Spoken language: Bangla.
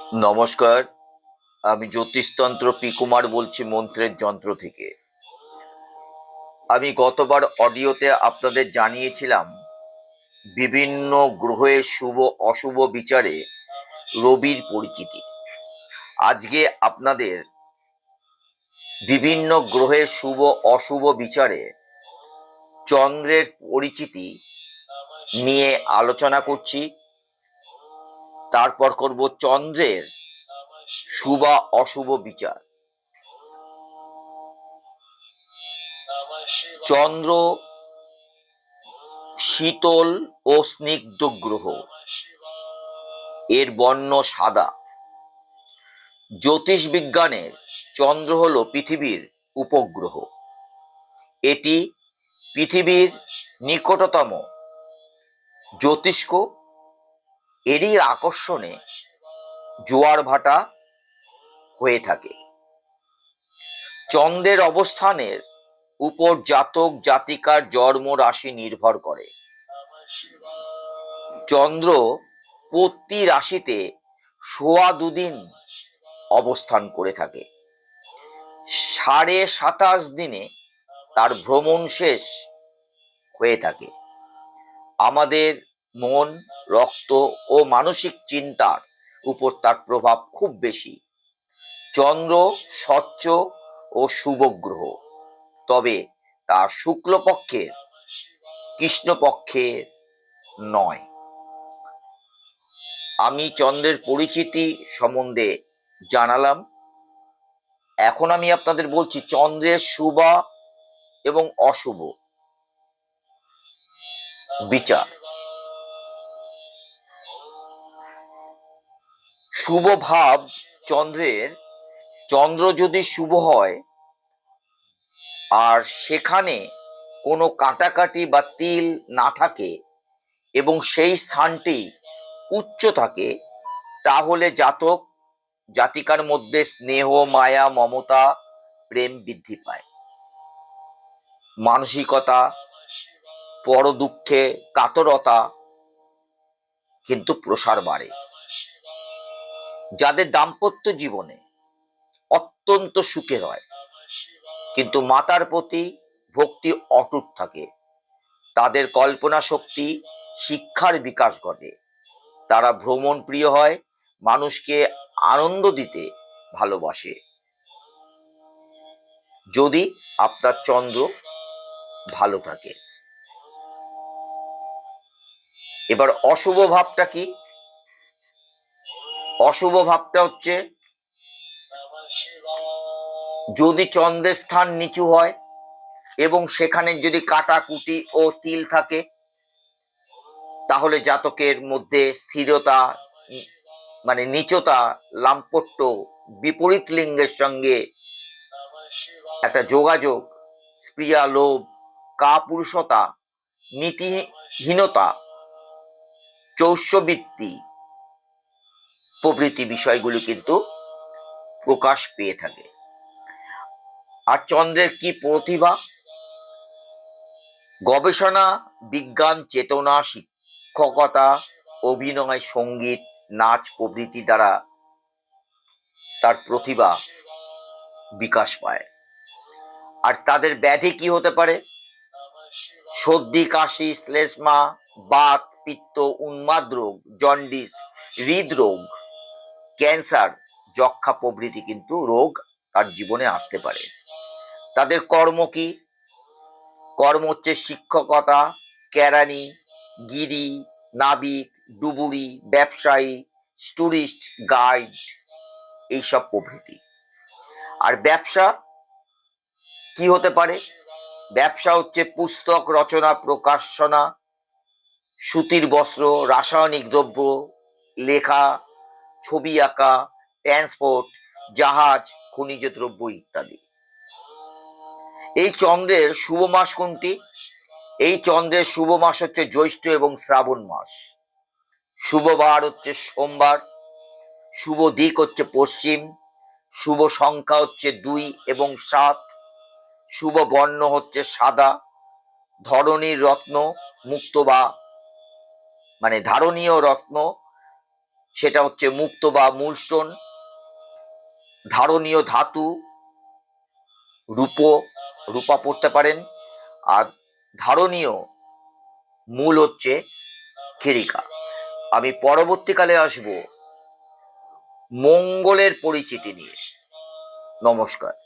নমস্কার, আমি জ্যোতিষতন্ত্র পি কুমার বলছি মন্ত্রের যন্ত্র থেকে। আমি গতবার অডিওতে আপনাদের জানিয়েছিলাম, বিভিন্ন গ্রহের শুভ, অশুভ বিচারে রবির পরিচিতি। আজকে আপনাদের বিভিন্ন গ্রহের শুভ, অশুভ বিচারে চন্দ্রের পরিচিতি নিয়ে আলোচনা করছি। তারপর করব চন্দ্রের শুভ অশুভ বিচার। চন্দ্র শীতল ও স্নিগ্ধ গ্রহ। এর বর্ণ সাদা। জ্যোতিষ বিজ্ঞানের চন্দ্র হল পৃথিবীর উপগ্রহ। এটি পৃথিবীর নিকটতম জ্যোতিষ্ক এরই আকর্ষণে জোয়ার ভাটা হয়ে থাকে। চন্দ্রের অবস্থানের উপর জাতক জাতিকার জন্ম রাশি নির্ভর করে। চন্দ্র প্রতি রাশিতে সোয়া দুদিন অবস্থান করে থাকে। সাড়ে সাতাশ দিনে তার ভ্রমণ শেষ হয়ে থাকে। আমাদের মন, রক্ত ও মানসিক চিন্তার উপর তার প্রভাব খুব বেশি। চন্দ্র স্বচ্ছ ও শুভ গ্রহ তবে তা শুক্লপক্ষের কৃষ্ণপক্ষের নয়। আমি চন্দ্রের পরিচিতি সম্বন্ধে জানালাম। এখন আমি আপনাদের বলছি, চন্দ্রের শুভা এবং অশুভ। বিচার। শুভ ভাব চন্দ্রের, চন্দ্র যদি শুভ হয়, আর সেখানে কোনো কাটাকাটি বা তিল না থাকে এবং সেই স্থানটি উচ্চ থাকে, তাহলে জাতক জাতিকার মধ্যে স্নেহ, মায়া, মমতা, প্রেম বৃদ্ধি পায়। মানসিকতা পর দুঃখে কাতরতা কিন্তু প্রসার বাড়ে। যাদের দাম্পত্য জীবনে অত্যন্ত সুখের হয় কিন্তু মাতার প্রতি ভক্তি অটুট থাকে। তাদের কল্পনা শক্তি শিক্ষার বিকাশ ঘটে। তারা ভ্রমণ প্রিয় হয়, মানুষকে আনন্দ দিতে ভালোবাসে। যদি আপনার চন্দ্র ভালো থাকে। এবার অশুভ ভাবটা কি? অশুভ ভাবটা হচ্ছে, যদি চন্দ্রের স্থান নিচু হয় এবং সেখানে যদি কাটাকুটি ও তিল থাকে, তাহলে জাতকের মধ্যে স্থিরতা মানে নিচতা, লাম্পট্য, বিপরীত লিঙ্গের সঙ্গে একটা যোগাযোগ, স্প্রিয়া, লোভ, কাপুরুষতা, নীতিহীনতা চৌস্যবৃত্তি প্রভৃতি বিষয়গুলি কিন্তু প্রকাশ পেয়ে থাকে। আর চন্দ্রের কি প্রতিভা? গবেষণা, বিজ্ঞান, চেতনা, শিক্ষকতা, অভিনয়, সংগীত, নাচ প্রভৃতি দ্বারা তার প্রতিভা বিকাশ পায়। আর তাদের ব্যাধি কি হতে পারে? সর্দি, কাশি, শ্লেষ্মা, বাত, পিত্ত, উন্মাদ রোগ, জন্ডিস, হৃদরোগ ক্যান্সার যক্ষা প্রভৃতি কিন্তু রোগ তার জীবনে আসতে পারে। তাদের কর্ম কি? কর্ম হচ্ছে শিক্ষকতা, কেরানি, গিরি, নাবিক, ডুবুরি, ব্যবসায়ী টুরিস্ট গাইড, এইসব প্রভৃতি। আর ব্যবসা কি হতে পারে? ব্যবসা হচ্ছে পুস্তক রচনা, প্রকাশনা, সুতির বস্ত্র, রাসায়নিক দ্রব্য, লেখা ছবি আঁকা ট্রান্সপোর্ট জাহাজ, খনিজ দ্রব্য ইত্যাদি। এই চন্দ্রের শুভ মাস কোনটি? এই চন্দ্রের শুভ মাস হচ্ছে জ্যৈষ্ঠ এবং শ্রাবণ মাস। শুভ বার হচ্ছে সোমবার, শুভ দিক হচ্ছে পশ্চিম, শুভ সংখ্যা হচ্ছে দুই এবং সাত, শুভ বর্ণ হচ্ছে সাদা, ধরণীর রত্ন মুক্ত বা মানে ধারণীয় রত্ন সেটা হচ্ছে মুক্ত বা মূল স্টোন ধারণীয় ধাতু, রূপ, রূপা পড়তে পারেন। আর ধারণীয় মূল হচ্ছে খিরিকা আমি পরবর্তীকালে আসব মঙ্গলের পরিচিতি নিয়ে। নমস্কার।